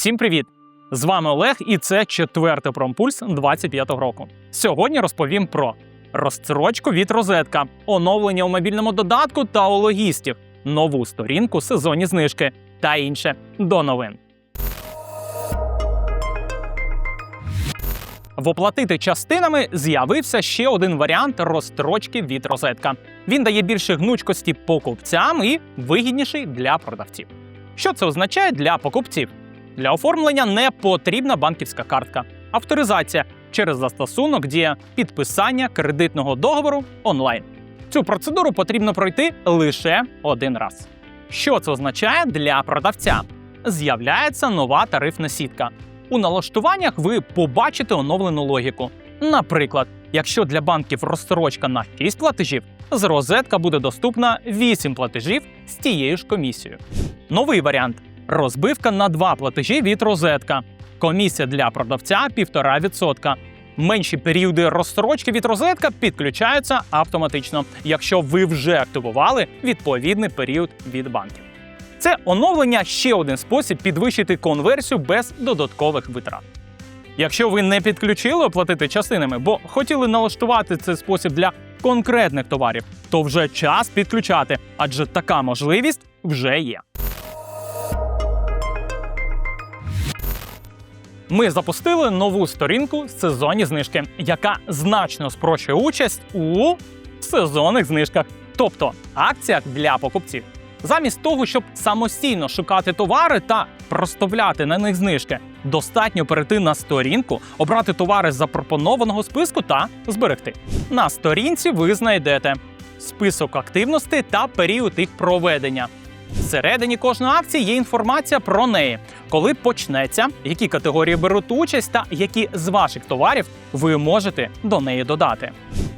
Всім привіт! З вами Олег, і це четвертий промпульс 25-го року. Сьогодні розповім про розстрочку від розетка, оновлення у мобільному додатку та у логістів, нову сторінку сезонні знижки та інше до новин. В оплатити частинами з'явився ще один варіант розстрочки від розетка. Він дає більше гнучкості покупцям і вигідніший для продавців. Що це означає для покупців? Для оформлення не потрібна банківська картка. Авторизація через застосунок діє підписання кредитного договору онлайн. Цю процедуру потрібно пройти лише один раз. Що це означає для продавця? З'являється нова тарифна сітка. У налаштуваннях ви побачите оновлену логіку. Наприклад, якщо для банків розстрочка на 6 платежів, з розетка буде доступна 8 платежів з тією ж комісією. Новий варіант розбивка на 2 платежі від розетка. Комісія для продавця 1,5%. Менші періоди розстрочки від розетка підключаються автоматично, якщо ви вже активували відповідний період від банків. Це оновлення ще один спосіб підвищити конверсію без додаткових витрат. Якщо ви не підключили оплатити частинами, бо хотіли налаштувати цей спосіб для конкретних товарів, то вже час підключати, адже така можливість вже є. Ми запустили нову сторінку сезонні знижки, яка значно спрощує участь у сезонних знижках, тобто акціях для покупців. Замість того, щоб самостійно шукати товари та проставляти на них знижки, достатньо перейти на сторінку, обрати товари з запропонованого списку та зберегти. На сторінці ви знайдете список активностей та період їх проведення. Всередині кожної акції є інформація про неї, коли почнеться, які категорії беруть участь та які з ваших товарів ви можете до неї додати.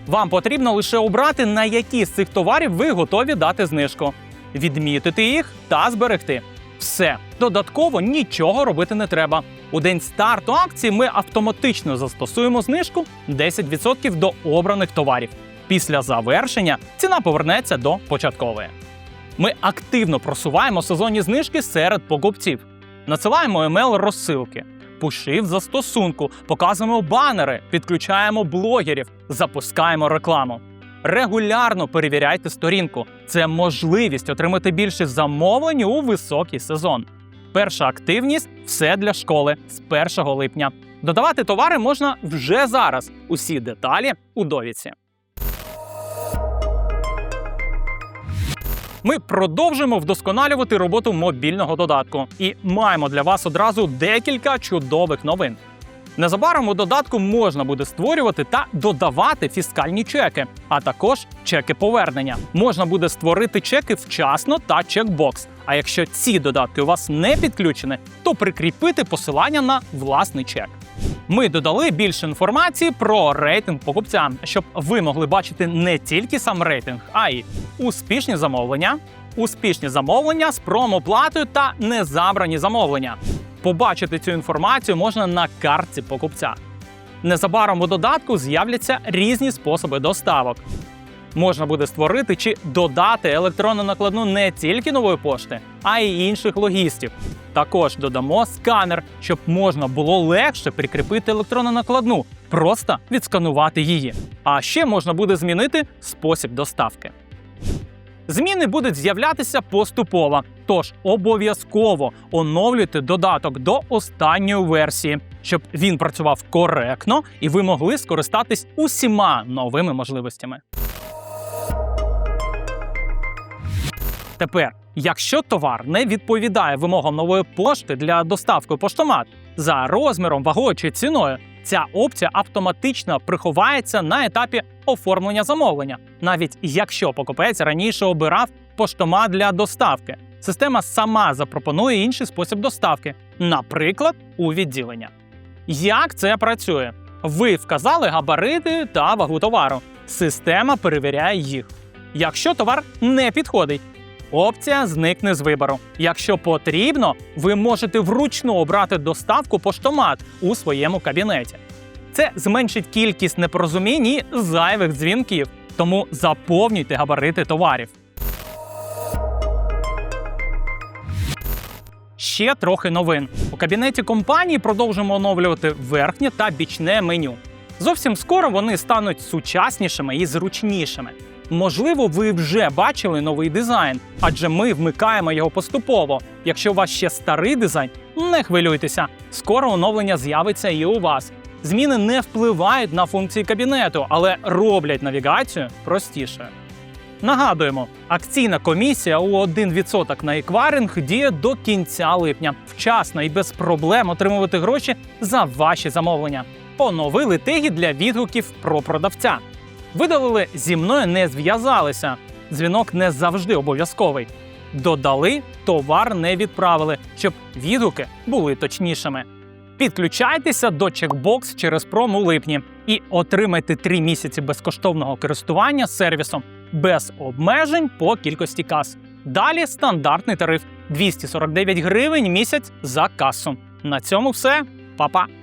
Вам потрібно лише обрати, на які з цих товарів ви готові дати знижку, відмітити їх та зберегти. Все додатково нічого робити не треба. У день старту акції ми автоматично застосуємо знижку 10% до обраних товарів. Після завершення ціна повернеться до початкової. Ми активно просуваємо сезонні знижки серед покупців. Надсилаємо емейл розсилки, пуши в застосунку, показуємо банери, підключаємо блогерів, запускаємо рекламу. Регулярно перевіряйте сторінку. Це можливість отримати більше замовлень у високий сезон. Перша активність все для школи з 1 липня. Додавати товари можна вже зараз. Усі деталі у довідці. Ми продовжуємо вдосконалювати роботу мобільного додатку і маємо для вас одразу декілька чудових новин. Незабаром у додатку можна буде створювати та додавати фіскальні чеки, а також чеки повернення. Можна буде створити чеки вчасно та чекбокс. А якщо ці додатки у вас не підключені, то прикріпити посилання на власний чек. Ми додали більше інформації про рейтинг покупця, щоб ви могли бачити не тільки сам рейтинг, а й успішні замовлення, успішні замовлення з промоплатою та незабрані замовлення. Побачити цю інформацію можна на картці покупця. Незабаром у додатку з'являться різні способи доставок. Можна буде створити чи додати електронну накладну не тільки нової пошти, а й інших логістів. Також додамо сканер, щоб можна було легше прикріпити електронну накладну, просто відсканувати її. А ще можна буде змінити спосіб доставки. Зміни будуть з'являтися поступово, тож обов'язково оновлюйте додаток до останньої версії, щоб він працював коректно і ви могли скористатись усіма новими можливостями. Тепер, якщо товар не відповідає вимогам нової пошти для доставки поштомат за розміром, вагою чи ціною, ця опція автоматично приховається на етапі оформлення замовлення, навіть якщо покупець раніше обирав поштомат для доставки. Система сама запропонує інший спосіб доставки, наприклад, у відділення. Як це працює? Ви вказали габарити та вагу товару. Система перевіряє їх. Якщо товар не підходить, опція зникне з вибору. Якщо потрібно, ви можете вручну обрати доставку поштомат у своєму кабінеті. Це зменшить кількість непорозумінь і зайвих дзвінків, тому заповнюйте габарити товарів. ще трохи новин. У кабінеті компанії продовжимо оновлювати верхнє та бічне меню. Зовсім скоро вони стануть сучаснішими і зручнішими. Можливо, ви вже бачили новий дизайн, адже ми вмикаємо його поступово. Якщо у вас ще старий дизайн, не хвилюйтеся, скоро оновлення з'явиться і у вас. Зміни не впливають на функції кабінету, але роблять навігацію простішою. Нагадуємо, акційна комісія у 1% на еквайринг діє до кінця липня. Вчасно і без проблем отримувати гроші за ваші замовлення. Оновили теги для відгуків про продавця. Видалили зі мною не зв'язалися. Дзвінок не завжди обов'язковий. Додали, товар не відправили, щоб відгуки були точнішими. Підключайтеся до чекбокс через пром у липні і отримайте 3 місяці безкоштовного користування сервісом без обмежень по кількості кас. Далі стандартний тариф 249 гривень місяць за касу. На цьому все, Па-па!